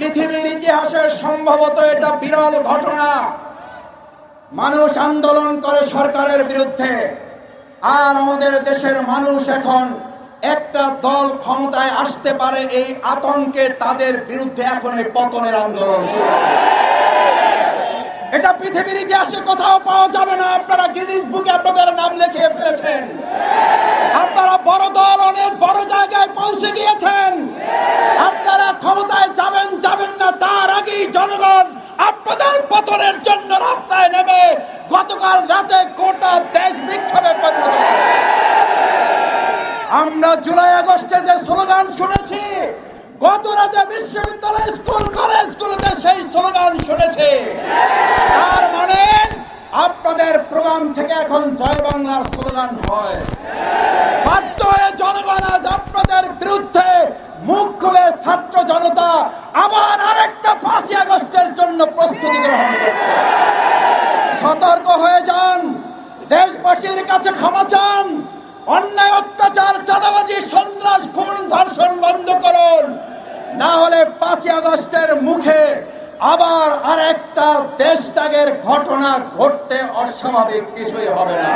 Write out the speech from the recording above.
পৃথিবীর ইতিহাসে সম্ভবত এটা বিরল ঘটনা। মানুষ আন্দোলন করে সরকারের বিরুদ্ধে, আর আমাদের দেশের মানুষ এখন একটা দল ক্ষমতায় আসতে পারে এই আতঙ্কে তাদের বিরুদ্ধে এখন এই পতনের আন্দোলন। এটা পৃথিবীর ইতিহাসে কোথাও পাওয়া যাবে না। আপনারা গিনিস বুকে আপনাদের নাম লিখিয়ে ফেলেছেন। আপনারা বড় দল, অনেক বড় জায়গায় পৌঁছে গিয়েছেন। তার জনগণ আপনাদের পতনের জন্য রাস্তায় নেমে গতকাল রাতে গোটা দেশ বিক্ষোভে পরিণত আমরা জুলাই আগস্টে যে স্লোগান শুনেছি, গত রাতে বিশ্ববিদ্যালয় স্কুল কলেজগুলোতে সেই স্লোগান শুনেছি। তার মানে আপনাদের প্রোগ্রাম থেকে এখন জয় বাংলার স্লোগান হয়। বাধ্য হয়ে জনগণ আজ আপনাদের বিরুদ্ধে মুখ খুলে ছাত্র জনতা আবার আরেকটা পাঁচই আগস্টের জন্য প্রস্তুতি গ্রহণ করছে। সতর্ক হয়ে যান। দেশবাসীর কাছে ক্ষমা চান। অন্যায়, অত্যাচার, চাঁদাবাজি, সন্ত্রাস, খুন, ধর্ষণ বন্ধ করুন। না হলে পাঁচই আগস্টের মুখে আবার আরেকটা দেশ ত্যাগের ঘটনা ঘটতে অস্বাভাবিক কিছুই হবে না।